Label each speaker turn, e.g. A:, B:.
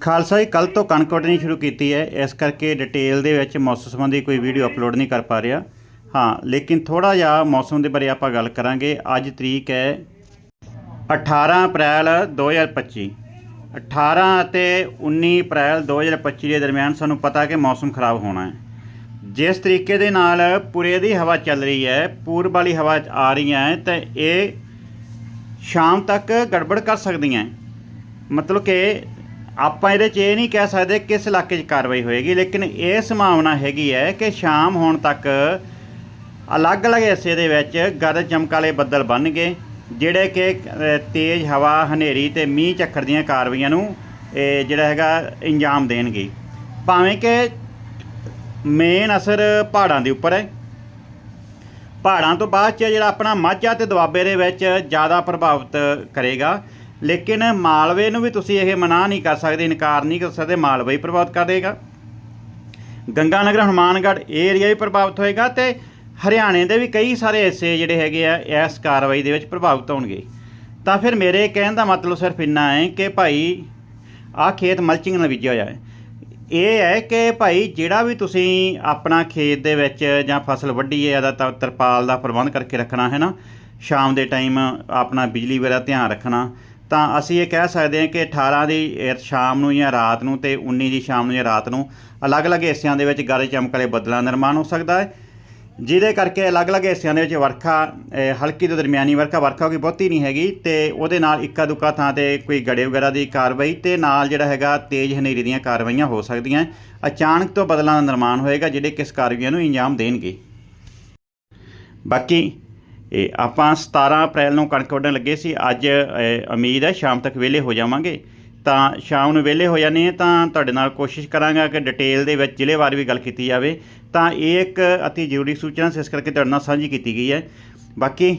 A: ਖਾਲਸਾ ਜੀ ਕੱਲ ਤੋਂ ਕਣਕ ਵੱਢਣੀ ਸ਼ੁਰੂ ਕੀਤੀ ਹੈ। ਇਸ ਕਰਕੇ ਡਿਟੇਲ ਦੇ ਵਿੱਚ ਮੌਸਮ ਸੰਬੰਧੀ ਕੋਈ ਵੀਡੀਓ ਅਪਲੋਡ ਨਹੀਂ ਕਰ ਪਾ ਰਿਹਾ। ਹਾਂ, ਲੇਕਿਨ ਥੋੜਾ ਜਿਹਾ ਮੌਸਮ ਦੇ ਬਾਰੇ ਆਪਾਂ ਗੱਲ ਕਰਾਂਗੇ। ਅੱਜ ਤਰੀਕ ਹੈ 18 ਅਪ੍ਰੈਲ 2025 18 ਅਤੇ 19 ਅਪ੍ਰੈਲ 2025 ਦੇ ਦਰਮਿਆਨ ਸਾਨੂੰ ਪਤਾ ਕਿ ਮੌਸਮ ਖਰਾਬ ਹੋਣਾ ਹੈ। ਜਿਸ ਤਰੀਕੇ ਦੇ ਨਾਲ ਪੂਰੇ ਦੀ ਹਵਾ ਚੱਲ ਰਹੀ ਹੈ, ਪੂਰਬ ਵਾਲੀ ਹਵਾ ਆ ਰਹੀ ਹੈ, ਤਾਂ ਇਹ ਸ਼ਾਮ ਤੱਕ ਗੜਬੜ ਕਰ ਸਕਦੀਆਂ ਮਤਲਬ ਕਿ ਆਪਾਂ ਇਹਦੇ 'ਚ ਇਹ ਨਹੀਂ ਕਹਿ ਸਕਦੇ ਕਿਸ ਇਲਾਕੇ 'ਚ ਕਾਰਵਾਈ ਹੋਏਗੀ, ਲੇਕਿਨ ਇਹ ਸੰਭਾਵਨਾ ਹੈਗੀ ਹੈ ਕਿ ਸ਼ਾਮ ਹੋਣ ਤੱਕ ਅਲੱਗ-ਅਲੱਗ ਹਿੱਸੇ ਦੇ ਵਿੱਚ ਗਰਜ ਚਮਕ ਵਾਲੇ ਬੱਦਲ ਬਣ ਗਏ ਜਿਹੜੇ ਕਿ ਤੇਜ਼ ਹਵਾ, ਹਨੇਰੀ ਤੇ ਮੀਂਹ ਝੱਖੜ ਦੀਆਂ ਕਾਰਵਾਈਆਂ ਨੂੰ, ਇਹ ਜਿਹੜਾ ਹੈਗਾ ਇੰਜਾਮ ਦੇਣਗੇ। ਭਾਵੇਂ ਕਿ ਮੇਨ ਅਸਰ ਪਹਾੜਾਂ ਦੇ ਉੱਪਰ ਹੈ। ਪਹਾੜਾਂ ਤੋਂ ਬਾਅਦ ਚ ਜਿਹੜਾ ਆਪਣਾ ਮਾਝਾ ਤੇ ਦੁਆਬੇ ਦੇ ਵਿੱਚ ਜ਼ਿਆਦਾ ਪ੍ਰਭਾਵਿਤ ਕਰੇਗਾ। ਲੇਕਿਨ ਮਾਲਵੇ ਨੂੰ ਵੀ ਤੁਸੀਂ ਇਹ ਮਨਾ ਨਹੀਂ ਕਰ ਸਕਦੇ, ਇਨਕਾਰ ਨਹੀਂ ਕਰ ਸਕਦੇ, ਮਾਲਵਾ ਹੀ ਪ੍ਰਭਾਵਿਤ ਕਰੇਗਾ ਗੰਗਾਨਗਰ ਹਨੂਮਾਨਗੜ੍ਹ, ਇਹ ਏਰੀਆ ਵੀ ਪ੍ਰਭਾਵਿਤ ਹੋਏਗਾ ਤੇ ਹਰਿਆਣੇ ਦੇ ਵੀ ਕਈ ਸਾਰੇ ਹਿੱਸੇ ਜਿਹੜੇ ਹੈਗੇ ਆ, ਇਸ ਕਾਰਵਾਈ ਦੇ ਵਿੱਚ ਪ੍ਰਭਾਵਿਤ ਹੋਣਗੇ। ਤਾਂ ਫਿਰ ਮੇਰੇ ਕਹਿਣ ਦਾ ਮਤਲਬ ਸਿਰਫ ਇੰਨਾ ਹੈ ਕਿ ਭਾਈ, ਆਹ ਖੇਤ ਮਲਚਿੰਗ ਨਾਲ ਬੀਜਿਆ ਹੋਇਆ ਹੈ। ਇਹ ਹੈ ਕਿ ਭਾਈ, ਜਿਹੜਾ ਵੀ ਤੁਸੀਂ ਆਪਣਾ ਖੇਤ ਦੇ ਵਿੱਚ ਜਾਂ ਫਸਲ ਵੱਢੀ ਹੈ, ਇਹਦਾ ਤਰਪਾਲ ਦਾ ਪ੍ਰਬੰਧ ਕਰਕੇ ਰੱਖਣਾ ਹੈ ਨਾ। ਸ਼ਾਮ ਦੇ ਟਾਈਮ ਆਪਣਾ ਬਿਜਲੀ ਵਗੈਰਾ ਧਿਆਨ ਰੱਖਣਾ। ਤਾਂ ਅਸੀਂ ਇਹ ਕਹਿ ਸਕਦੇ ਹਾਂ ਕਿ 18 ਦੀ ਸ਼ਾਮ ਨੂੰ ਜਾਂ ਰਾਤ ਨੂੰ ਤੇ 19 ਦੀ ਸ਼ਾਮ ਨੂੰ ਜਾਂ ਰਾਤ ਨੂੰ ਅਲੱਗ-ਅਲੱਗ ਹਿੱਸਿਆਂ ਦੇ ਵਿੱਚ ਗਰਜ ਚਮਕ ਵਾਲੇ ਬੱਦਲਾਂ ਦਾ ਨਿਰਮਾਣ ਹੋ ਸਕਦਾ ਹੈ, ਜਿਹਦੇ ਕਰਕੇ ਅਲੱਗ-ਅਲੱਗ ਹਿੱਸਿਆਂ ਦੇ ਵਿੱਚ ਵਰਖਾ ਹਲਕੀ ਤੋਂ ਦਰਮਿਆਨੀ ਵਰਖਾ ਵਰਖਾ ਕੋਈ ਬਹੁਤੀ ਨਹੀਂ ਹੈਗੀ ਤੇ ਉਹਦੇ ਨਾਲ ਇੱਕਾ ਦੁੱਕਾ ਥਾਂ ਤੇ ਕੋਈ ਗੜੇ ਵਗੈਰਾ ਦੀ ਕਾਰਵਾਈ ਤੇ ਨਾਲ ਜਿਹੜਾ ਹੈਗਾ ਤੇਜ਼ ਹਨੇਰੀ ਦੀਆਂ ਕਾਰਵਾਈਆਂ ਹੋ ਸਕਦੀਆਂ ਅਚਾਨਕ ਤੋਂ ਬਦਲਾਂ ਦਾ ਨਿਰਮਾਣ ਹੋਏਗਾ, ਜਿਹੜੇ ਕਿਸ ਕਾਰਵਾਈਆਂ ਨੂੰ ਇੰਜਾਮ ਦੇਣਗੇ। ਬਾਕੀ ਇਹ ਆਪਾਂ 17 ਅਪ੍ਰੈਲ ਨੂੰ ਕਣਕ ਵੱਢਣ ਲੱਗੇ ਸੀ। ਅੱਜ ਉਮੀਦ ਹੈ ਸ਼ਾਮ ਤੱਕ ਵਿਹਲੇ ਹੋ ਜਾਵਾਂਗੇ। ਤਾਂ ਸ਼ਾਮ ਨੂੰ ਵਿਹਲੇ ਹੋ ਜਾਣੇ ਆ ਤਾਂ ਤੁਹਾਡੇ ਨਾਲ ਕੋਸ਼ਿਸ਼ ਕਰਾਂਗਾ ਕਿ ਡਿਟੇਲ ਦੇ ਵਿੱਚ ਜ਼ਿਲ੍ਹੇਵਾਰ ਵੀ ਗੱਲ ਕੀਤੀ ਜਾਵੇ। ਤਾਂ ਇਹ ਇੱਕ ਅਤੀ ਜ਼ਰੂਰੀ ਸੂਚਨਾ ਸੀ, ਇਸ ਕਰਕੇ ਤੁਹਾਡੇ ਨਾਲ ਸਾਂਝੀ ਕੀਤੀ ਗਈ ਹੈ। ਬਾਕੀ